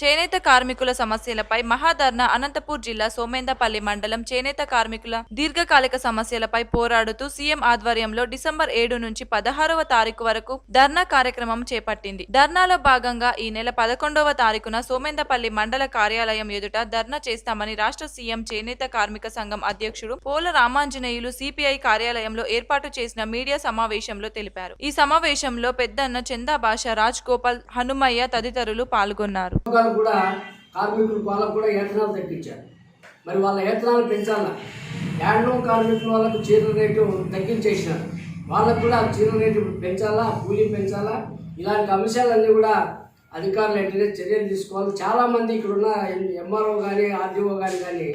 చేనేత కార్మికుల సమస్యలపై మహాధర్నా అనంతపూర్ జిల్లా సోమేందపల్లి మండలం చేనేత కార్మికుల దీర్ఘకాలిక సమస్యలపై పోరాడుతూ సీఎం ఆధ్వర్యంలో డిసెంబర్ ఏడు నుంచి పదహారవ తారీఖు వరకు ధర్నా కార్యక్రమం చేపట్టింది. ధర్నాలో భాగంగా ఈ నెల పదకొండవ తారీఖున సోమేందపల్లి మండల కార్యాలయం ఎదుట ధర్నా చేస్తామని రాష్ట్ర సీఎం చేనేత కార్మిక సంఘం అధ్యక్షుడు పోల రామాంజనేయులు సిపిఐ కార్యాలయంలో ఏర్పాటు చేసిన మీడియా సమావేశంలో తెలిపారు. ఈ సమావేశంలో పెద్దన్న చందా భాష రాజ్ గోపాల్ హనుమయ్య తదితరులు పాల్గొన్నారు. ఉద్యోగాలు కూడా కార్మికులు వాళ్ళకు కూడా వేతనాలు తగ్గించారు. మరి వాళ్ళ వేతనాలు పెంచాలా? హ్యాండ్లూమ్ కార్మికుల వాళ్ళకు చీరల రేటు తగ్గించేసినారు. వాళ్ళకు కూడా చీరల రేటు పెంచాలా? కూలీ పెంచాలా? ఇలాంటి అంశాలన్నీ కూడా అధికారులు వెంటనే చర్యలు తీసుకోవాలి. చాలామంది ఇక్కడ ఉన్న ఎంఆర్ఓ కానీ ఆర్డీఓ కానీ కానీ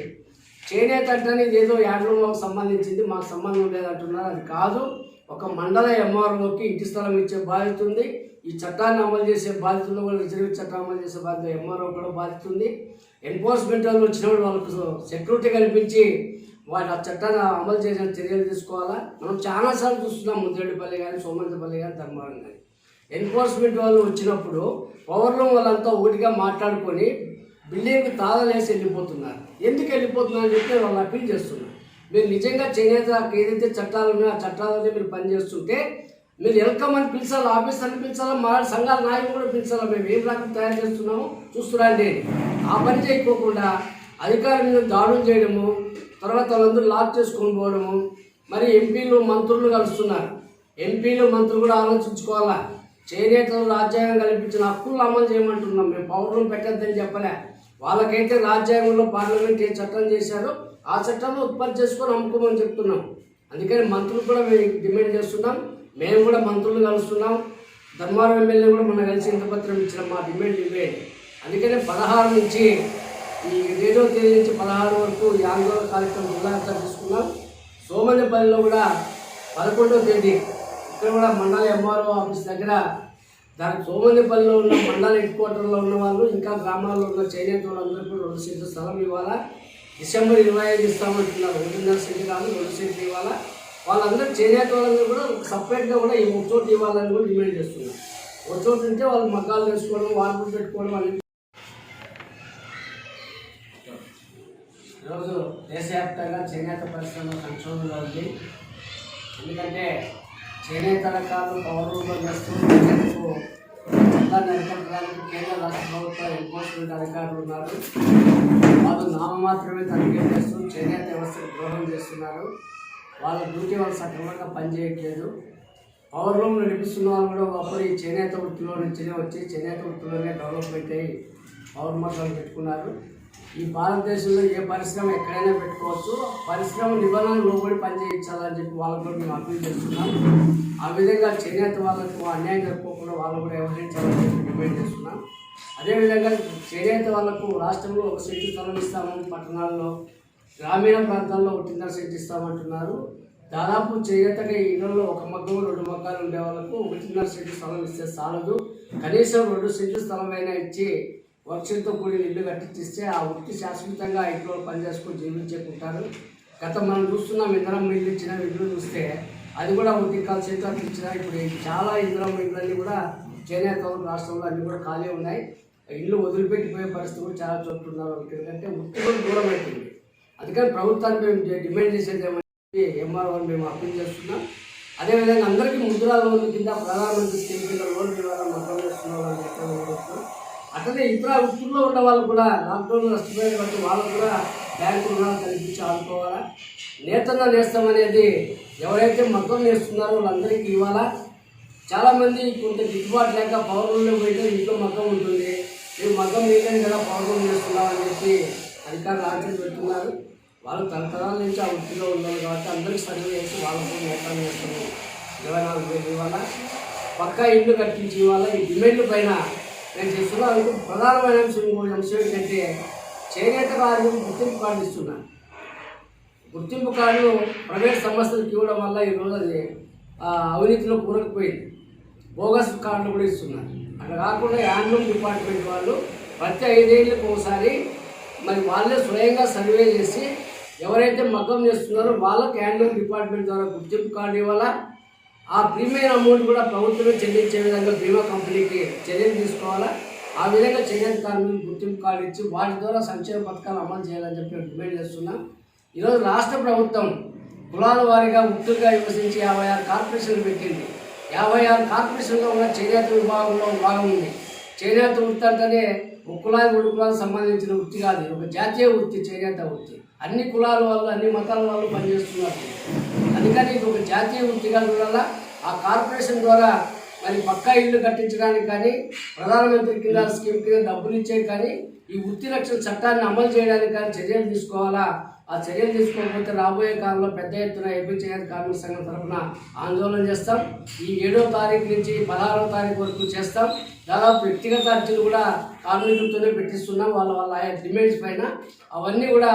చేనేత అంటేనే ఏదో హ్యాండ్లూమ్కి సంబంధించింది మాకు సంబంధం లేదంటున్నారు. అది కాదు ఒక మండల ఎంఆర్ఓకి ఇంటి స్థలం ఇచ్చే బాధ్యత ఉంది. ఈ చట్టాన్ని అమలు చేసే బాధ్యతలు కూడా రిజర్వ్ చట్టం అమలు చేసే బాధ్యత ఎంఆర్ఓ కూడా బాధ్యత ఉంది. ఎన్ఫోర్స్మెంట్ వాళ్ళు వచ్చినప్పుడు వాళ్ళకు సెక్యూరిటీ కల్పించి వాటి ఆ చట్టాన్ని అమలు చేసిన చర్యలు తీసుకోవాలా? మనం చాలాసార్లు చూస్తున్నాం ముద్రెడ్డిపల్లి కానీ సోమంతపల్లి కానీ ధర్మవరం కానీ ఎన్ఫోర్స్మెంట్ వాళ్ళు వచ్చినప్పుడు పవర్లో వాళ్ళంతా ఒకటిగా మాట్లాడుకొని బిల్డింగ్ తాళలేసి వెళ్ళిపోతున్నారు. ఎందుకు వెళ్ళిపోతున్నారు అని చెప్పి వాళ్ళు అప్పీల్ చేస్తున్నారు. మీరు నిజంగా చేనేత ఏదైతే చట్టాలు ఉన్నాయో ఆ చట్టాలనే మీరు పనిచేస్తుంటే మీరు వెల్కమ్ అని పిలిచాలి ఆఫీసర్ని పిలిచాలా మా సంఘాల నాయకులు కూడా పిలిచాలా మేము ఏం రకం తయారు చేస్తున్నామో చూస్తురండి. ఆ పని చేయకోకుండా అధికారుల మీద దాడులు చేయడము తర్వాత వాళ్ళందరూ లాక్ చేసుకొని పోవడము మరి ఎంపీలు మంత్రులు కలుస్తున్నారు. ఎంపీలు మంత్రులు కూడా ఆలోచించుకోవాలా? చేనేతలు రాజ్యాంగం కల్పించిన హక్కులు అమలు చేయమంటున్నాం. మేము పౌరులను పెట్టద్దని చెప్పలే. వాళ్ళకైతే రాజ్యాంగంలో పార్లమెంట్ ఏ చట్టం చేశారో ఆ చట్టంలో ఉత్పత్తి చేసుకొని అమ్ముకోమని చెప్తున్నాం. అందుకని మంత్రులు కూడా మేము డిమాండ్ చేస్తున్నాం. మేము కూడా మంత్రులు కలుస్తున్నాం. ధర్మారం ఎమ్మెల్యే కూడా మన కలిసి ఇంతపత్రం ఇచ్చిన మా డిమాండ్ ఇవే అందుకనే పదహారు నుంచి ఈ ఏడో తేదీ నుంచి పదహారు వరకు ఈ ఆందోళన కార్యక్రమం ఉదాహరణ తీసుకున్నాం. సోమన్యపల్లిలో కూడా పదకొండవ తేదీ ఇక్కడ కూడా మండల ఎంఆర్ఓ ఆఫీస్ దగ్గర దాని సోమన్యపల్లిలో ఉన్న మండల హెడ్ క్వార్టర్లో ఉన్న వాళ్ళు ఇంకా గ్రామాల్లో ఉన్న చేనేత వాళ్ళందరూ కూడా రెండు సీట్లు స్థలం ఇవ్వాలా? డిసెంబర్ ఇరవై ఐదు ఇస్తామంటున్నారు. ఒకటిన్నర సీట్లు కాదు రెండు సీట్లు ఇవ్వాలా? వాళ్ళందరూ చేనేత వాళ్ళందరూ కూడా సపరేట్గా కూడా ఈ ఒక చోటు ఇవ్వాలని కూడా డిమాండ్ చేస్తున్నారు. ఒక చోటు ఉంటే వాళ్ళు మగ్గాలు వేసుకోవడం వార్పులు పెట్టుకోవడం అనేది ఈరోజు దేశవ్యాప్తంగా చేనేత పరిశ్రమ సంక్షోభంలో ఉంది. ఎందుకంటే చేనేత రకాలు పౌరులుగా చేస్తూ ప్రజలకు కేంద్ర రాష్ట్ర ప్రభుత్వ ఎన్ఫోర్స్మెంట్ అధికారులు ఉన్నారు. వాళ్ళు నామమాత్రమే తనిఖీ చేస్తూ చేనేత వ్యవస్థకు ద్రోహం చేస్తున్నారు. వాళ్ళ డ్యూటీ వాళ్ళు సక్రమంగా పనిచేయట్లేదు. పవర్ రూమ్ నడిపిస్తున్న వాళ్ళు కూడా ఒకప్పుడు ఈ చేనేత వృత్తిలో నుంచినే వచ్చి చేనేత వృత్తిలోనే డెవలప్మెంట్ అయ్యి పవర్ మోటార్లు పెట్టుకున్నారు. ఈ భారతదేశంలో ఏ పరిశ్రమ ఎక్కడైనా పెట్టుకోవచ్చు. పరిశ్రమ నిబంధనలు లోబడి పనిచేయించాలని చెప్పి వాళ్ళకు కూడా మేము అప్పీల్ చేస్తున్నాం. ఆ విధంగా చేనేత వాళ్ళకు అన్యాయం జరుపుకోకుండా వాళ్ళు కూడా వ్యవహరించాలని చెప్పి డిమాండ్ చేస్తున్నాం. అదేవిధంగా చేనేత వాళ్ళకు రాష్ట్రంలో ఒక సీటు తొలగిస్తామని పట్టణాల్లో. గ్రామీణ ప్రాంతాల్లో ఒకటిన్నర సెట్ ఇస్తామంటున్నారు. దాదాపు చేనేతగా ఈ ఇళ్ళలో ఒక మగ్గం రెండు మగ్గాలు ఉండే వాళ్ళకు ఒకటిన్నర సెంటు స్థలం ఇస్తే చాలదు. కనీసం రెండు సెంటు స్థలం అయినా ఇచ్చి వర్షంతో కూడిన ఇల్లు కట్టించిస్తే ఆ వృత్తి శాశ్వతంగా ఇంట్లో పనిచేసుకుని జీవించేకుంటారు. గత మనం చూస్తున్నాం ఇంద్రం ఇల్లు ఇచ్చిన ఇల్లు చూస్తే అది కూడా ఒకటి కాలు చేతులు ఇచ్చిన. ఇప్పుడు చాలా ఇంద్రం ఇళ్ళన్నీ కూడా చేనేత రాష్ట్రంలో అన్ని కూడా ఖాళీ ఉన్నాయి. ఇల్లు వదిలిపెట్టిపోయే పరిస్థితి కూడా చాలా చోట్ల ఉన్నారు. ఎందుకంటే వృత్తి కూడా దూరం అవుతుంది అందుకని ప్రభుత్వాన్ని మేము డిమాండ్ చేసేది ఏమంటే ఎంఆర్ఓ మేము అప్పీల్ చేస్తున్నాం. అదేవిధంగా అందరికీ ముద్రా లోన్ కింద ప్రధానమంత్రి స్కీమ్ కింద లోన్ ద్వారా మొత్తం చేస్తున్న వాళ్ళని చెప్పడం అట్లనే ఇతర వృత్తుల్లో ఉన్న వాళ్ళు కూడా లాక్డౌన్ నష్టపోయిన బట్టి వాళ్ళు కూడా బ్యాంకు రుణాలు కల్పించి ఆడుకోవాలా నేతన్న నేస్తం అనేది ఎవరైతే మద్దతు నేస్తున్నారో వాళ్ళందరికీ ఇవ్వాలా? చాలామంది కొంత గిట్టుబాటు లేక పౌరుల్లో పోయితే ఇంట్లో మగ్గం ఉంటుంది. మీరు మగ్గం మీకని కదా పౌరులు చేస్తున్నామని చెప్పి అధికారులు ఆంక్షలు పెడుతున్నారు వాళ్ళు తరతరాల నుంచి ఆ వృత్తిలో ఉన్నారు కాబట్టి అందరికీ సర్వే చేసి వాళ్ళతో నేతలు చేస్తున్నారు. ఇరవై నాలుగు వేలు ఇవ్వాలా? పక్కా ఇల్లు కట్టించి ఇవాళ ఈ డిమాండ్ల పైన నేను చేస్తున్నా. అందుకు ప్రధానమైన అంశం అంశం ఏంటంటే చేనేత కార్యం గుర్తింపు కార్డు ఇస్తున్నాను గుర్తింపు కార్డు ప్రైవేట్ సంస్థలకు ఇవ్వడం వల్ల ఈరోజు అది అవినీతిలో కూరకపోయింది. బోగస్ కార్డులు కూడా ఇస్తున్నారు. అక్కడ కాకుండా హ్యాండ్లూమ్ డిపార్ట్మెంట్ వాళ్ళు ప్రతి ఐదేళ్ళకి ఒకసారి మరి వాళ్ళే స్వయంగా సర్వే చేసి ఎవరైతే మగ్గం చేస్తున్నారో వాళ్ళకి హ్యాండ్లూమ్ డిపార్ట్మెంట్ ద్వారా గుర్తింపు కార్డు ఇవ్వాలా. ఆ ప్రీమియం అమౌంట్ కూడా ప్రభుత్వమే చెల్లించే విధంగా బీమా కంపెనీకి చర్యలు తీసుకోవాలా. ఆ విధంగా చేనేత కార్మికులు గుర్తింపు కార్డు ఇచ్చి వాటి ద్వారా సంక్షేమ పథకాలు అమలు చేయాలని చెప్పి డిమాండ్ చేస్తున్నాం. ఈరోజు రాష్ట్ర ప్రభుత్వం కులాల వారీగా ఉత్తుగా విభజించి యాభై ఆరు కార్పొరేషన్లు పెట్టింది. యాభై ఆరు కార్పొరేషన్లో ఉన్న చేనేత విభాగంలో భాగం ఉంది. చేనేత వృత్తి అంటేనే ఒక కులానికి రెండు కులాలకు సంబంధించిన వృత్తి కాదు ఒక జాతీయ వృత్తి చేనేత వృత్తి. అన్ని కులాల వాళ్ళు అన్ని మతాల వాళ్ళు పనిచేస్తున్నారు. అందుకని ఇది ఒక జాతీయ వృత్తిగా వల్ల ఆ కార్పొరేషన్ ద్వారా మరి పక్కా ఇల్లు కట్టించడానికి కానీ ప్రధానమంత్రి కింద స్కీమ్ కింద డబ్బులు ఇచ్చే కానీ ఈ వృత్తి రక్షణ చట్టాన్ని అమలు చేయడానికి కానీ చర్యలు తీసుకోవాలా? ఆ చర్యలు తీసుకోకపోతే రాబోయే కాలంలో పెద్ద ఎత్తున ఏపీ చేనేత కార్మిక సంఘం తరఫున ఆందోళన చేస్తాం. ఈ ఏడో తారీఖు నుంచి పదహారవ తారీఖు వరకు చేస్తాం. దాదాపు వ్యక్తిగత అర్జీలు కూడా కార్మికులతోనే పెట్టిస్తున్నాం. వాళ్ళ వాళ్ళ ఆయా డిమాండ్స్ పైన అవన్నీ కూడా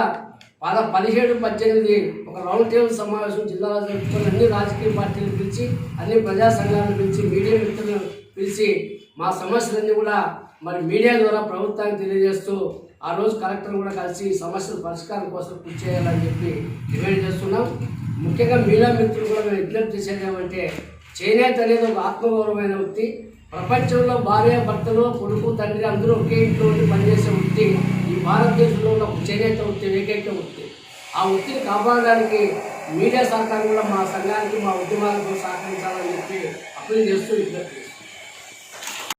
పద పదిహేడు పద్దెనిమిది ఒక రౌండ్ టేబుల్ సమావేశం జిల్లాలో జరుపుకొని అన్ని రాజకీయ పార్టీలు పిలిచి అన్ని ప్రజా సంఘాలను పిలిచి మీడియా మిత్రులను పిలిచి మా సమస్యలన్నీ కూడా మరి మీడియా ద్వారా ప్రభుత్వానికి తెలియజేస్తూ ఆ రోజు కలెక్టర్ కూడా కలిసి సమస్యల పరిష్కారం కోసం కృషి చేయాలని చెప్పి డిమాండ్ చేస్తున్నాం. ముఖ్యంగా మీడియా మిత్రులు కూడా మేము విజ్ఞప్తి చేసేది ఏమంటే చేనేత అనేది ఒక ఆత్మగౌరవమైన వృత్తి. ప్రపంచంలో భార్య భర్తలు కొడుకు తండ్రి అందరూ ఒకే ఇంట్లో ఉండి పనిచేసే వృత్తి. ఈ భారతదేశంలో ఉన్న చేనేత వృత్తి ఏకైక వృత్తి. ఆ వృత్తిని కాపాడడానికి మీడియా సహకారం కూడా మా సంఘానికి మా ఉద్యమాలకు సహకరించాలని చెప్పి అప్పీల్ చేస్తూ విజ్ఞప్తి